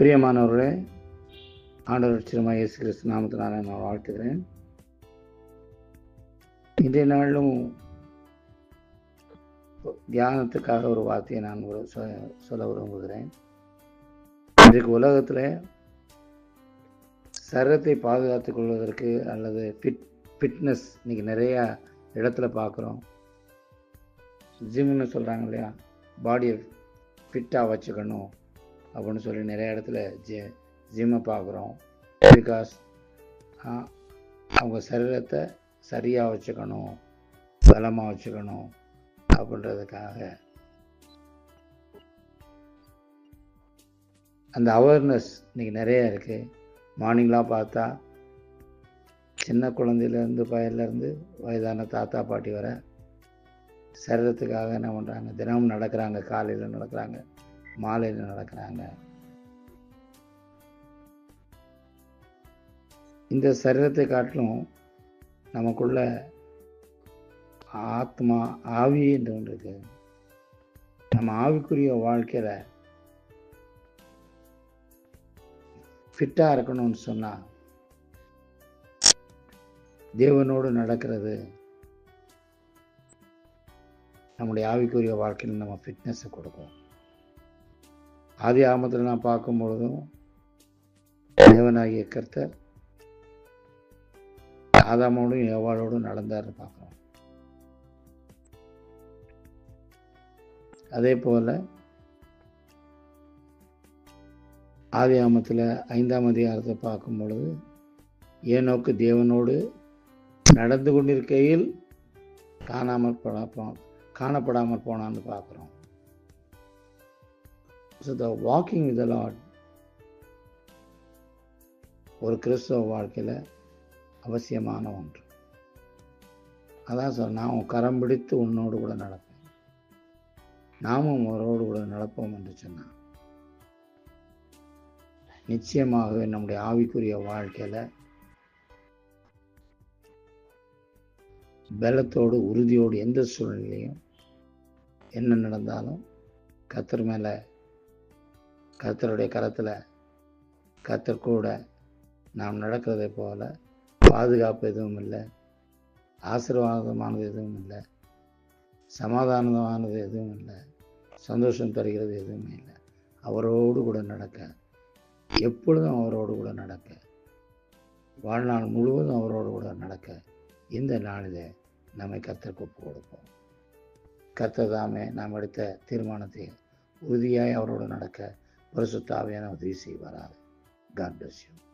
பிரியமானவர்களே ஆண்டவர் சிறுமா இயேசு கிறிஸ்து நாமத்தினால நான் வாழ்த்துகிறேன். இன்றைய நாளிலும் தியானத்துக்காக ஒரு வார்த்தையை நான் ஒரு சொ- சொல்ல விரும்புகிறேன். இன்றைக்கு உலகத்தில் சரீரத்தை பாதுகாத்துக் கொள்வதற்கு அல்லது ஃபிட் ஃபிட்னஸ் இன்றைக்கி நிறையா இடத்துல பார்க்குறோம் ஜிம்னு சொல்கிறாங்க இல்லையா? பாடியை ஃபிட்டாக வச்சுக்கணும். அப்படின்னு சொல்லி நிறைய இடத்துல ஜி ஜிம்மை பார்க்குறோம். பிகாஸ் அவங்க சரீரத்தை சரியாக வச்சுக்கணும் பலமாக வச்சுக்கணும் அப்படின்றதுக்காக. அந்த அவேர்னஸ் இன்றைக்கி நிறைய இருக்குது மார்னிங்லாம் பார்த்தா சின்ன குழந்தையிலேருந்து பையன்லேருந்து வயதான தாத்தா பாட்டி வர சரீரத்துக்காக என்ன பண்ணுறாங்க தினமும் நடக்கிறாங்க காலையில் நடக்கிறாங்க. மாலையில் நடக்கிறாங்க. இந்த சரீரத்தை காட்டிலும் நமக்குள்ள ஆத்மா ஆவி என்று ஒன்று இருக்கு. நம்ம ஆவிக்குரிய வாழ்க்கையில் ஃபிட்டாக இருக்கணும்னு சொன்னால் தேவனோடு நடக்கிறது நம்முடைய ஆவிக்குரிய வாழ்க்கையில் நம்ம ஃபிட்னஸை கொடுக்கும். ஆதி ஆமத்தில் நான் பார்க்கும் பொழுதும் தேவனாகிய கர்த்தர் ஆதாமோடும் ஏவாளோடும் நடந்தார்னு பார்க்குறோம். அதே போல் ஆதி ஆமத்தில் ஐந்தாம் அதிகாரத்தை பார்க்கும் பொழுது ஏனோக்கு தேவனோடு நடந்து கொண்டிருக்கையில் காணாமல் போனா காணப்படாமல் போனான்னு பார்க்குறோம். So the walking with Lord ஒரு கிறிஸ்தவ வாழ்க்கையில் அவசியமான ஒன்று. அதான் சார் நான் உன் கரம் பிடித்து உன்னோடு கூட நடப்பேன். நாமும் அவரோடு கூட நடப்போம் என்று சொன்னான் நிச்சயமாகவே நம்முடைய ஆவிக்குரிய வாழ்க்கையில் பலத்தோடு உறுதியோடு எந்த சூழ்நிலையும் என்ன நடந்தாலும் கத்தர் மேலே கத்தருடைய கரத்தில் கர்த்தர் கூட நாம் நடக்கிறதை போல பாதுகாப்பு எதுவும் இல்லை ஆசீர்வாதமானது எதுவும் இல்லை சமாதானமானது எதுவும் இல்லை சந்தோஷம் தருகிறது எதுவுமே இல்லை. அவரோடு கூட நடக்க எப்பொழுதும் அவரோடு கூட நடக்க வாழ்நாள் முழுவதும் அவரோடு கூட நடக்க இந்த நாளிலே நம்மை கத்தருக்கு ஒப்பு கொடுப்போம். கர்த்தர் தாமே நாம் எடுத்த தீர்மானத்தை உறுதியாய் அவரோடு நடக்க Parasuttavya Navadisi Varad. God bless you.